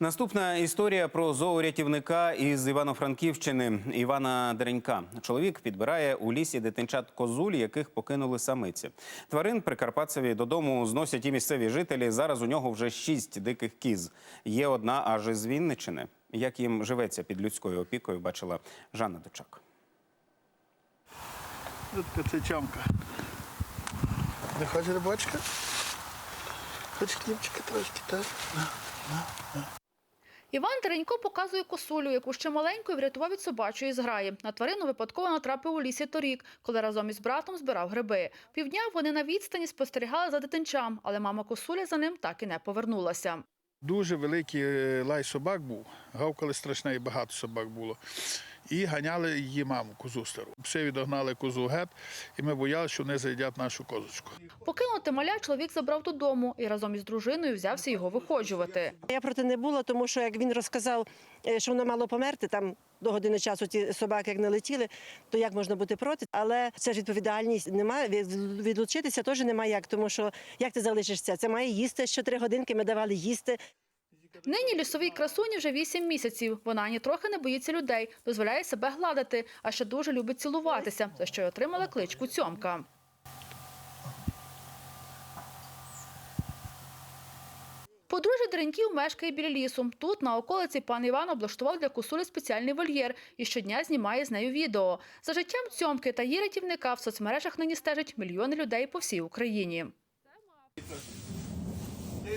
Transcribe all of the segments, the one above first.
Наступна історія про зоорятівника із Івано-Франківщини Івана Деренька. Чоловік підбирає у лісі дитинчат козуль, яких покинули самиці. Тварин Прикарпатцеві додому зносять і місцеві жителі. Зараз у нього вже шість диких кіз. Є одна аж із Вінничини. Як їм живеться під людською опікою, бачила Жанна Дочак. Тут цичамка. Не хоче рибачка? Хоч хлібчика трошки, так? Іван Теренько показує косулю, яку ще маленькою врятував від собачої зграї. На тварину випадково натрапив у лісі торік, коли разом із братом збирав гриби. Півдня вони на відстані спостерігали за дитинчам, але мама косуля за ним так і не повернулася. Дуже великий е, лай собак був. Гавкали страшне і багато собак було. І ганяли її маму, козу стару. Все відогнали козу гет, і ми боялися, що вони заїдять нашу козочку. Покинути маля чоловік забрав додому і разом із дружиною взявся його виходжувати. Я проти не була, тому що як він розказав, е, що воно мало померти, там до години часу ті собаки як не летіли, то як можна бути проти? Але це ж відповідальність немає. Відлучитися теж немає як, тому що як ти залишишся? Це має їсти. Що три годинки ми давали їсти. Нині лісовій красуні вже вісім місяців. Вона ані трохи не боїться людей, дозволяє себе гладити, а ще дуже любить цілуватися, за що й отримала кличку Цьомка. Подружжя Дреньків мешкає біля лісу. Тут, на околиці, пан Іван облаштував для косулі спеціальний вольєр і щодня знімає з нею відео. За життям цьомки та її рятівника в соцмережах нині стежать мільйони людей по всій Україні.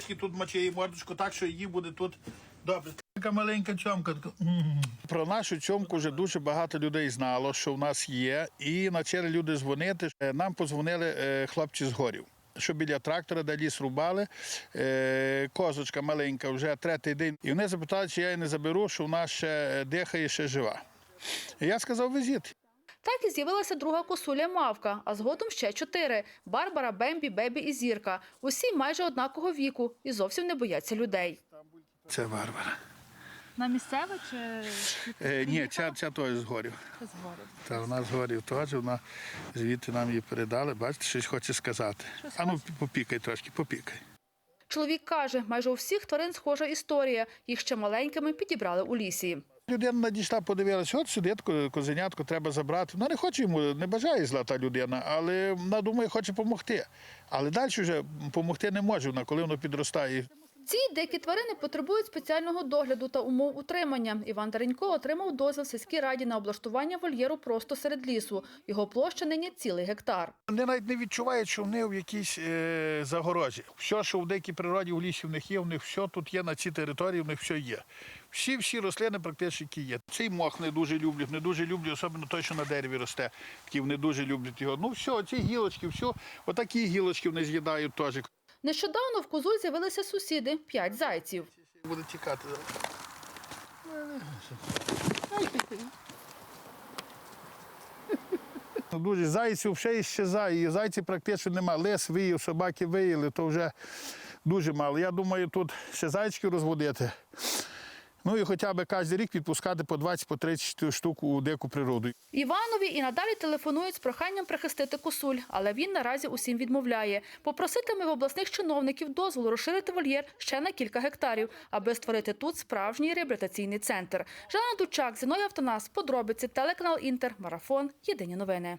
І тут моче її мордочку так, що її буде тут добре. Така маленька чомка. Про нашу чомку вже дуже багато людей знало, що в нас є. І почали люди дзвонити. Е, Нам подзвонили е, хлопці з горів. Що біля трактора, де ліс рубали, е, козочка маленька, вже третій день. І вони запитали, чи я її не заберу, що вона ще дихає, ще жива. Я сказав, везіть. Так і з'явилася друга косуля Мавка, а згодом ще чотири – Барбара, Бембі, Бебі і Зірка. Усі майже однакового віку і зовсім не бояться людей. Це Варвара. На місцеве чи Е, ні, ця, ця той з горів. Та вона з горів теж, вона звідти нам її передали. Бачите, щось хоче сказати. А ну попікай трошки, попікай. Чоловік каже, майже у всіх тварин схожа історія. Їх ще маленькими підібрали у лісі. Людина надійшла, подивилася, от сюди ко- козенятко треба забрати. Вона не хоче йому, не бажає зла та людина, але вона думає, хоче допомогти. Але далі вже допомогти не може вона, коли воно підростає. Ці дикі тварини потребують спеціального догляду та умов утримання. Іван Таренько отримав дозвіл в сільській раді на облаштування вольєру просто серед лісу. Його площа нині цілий гектар. Вони навіть не відчувають, що вони в якійсь е, загорожі. Все, що в дикій природі, в лісі в них є, в них все тут є, на цій території в них все є. Всі всі рослини практично які є. Цей мох не дуже люблять, не дуже люблять, особливо той, що на дереві росте. Такі вони дуже люблять його. Ну все, ці гілочки, все, отакі гілочки вони з'їдають теж. Нещодавно в козуль з'явилися сусіди – п'ять зайців. Буде тікати. Ну, Дуже зайців ще іщезає, і зайців практично нема. Лес виїв, собаки виїли, то вже дуже мало. Я думаю, тут ще зайчики розводити. Ну і хоча б кожен рік відпускати по 20-30 штук у дику природу. Іванові і надалі телефонують з проханням прихистити косуль, але він наразі усім відмовляє. Попроситиме в обласних чиновників дозволу розширити вольєр ще на кілька гектарів, аби створити тут справжній реабілітаційний центр. Жанна Дучак, Зіною Автонас, подробиці, телеканал Інтер, Марафон, Єдині новини.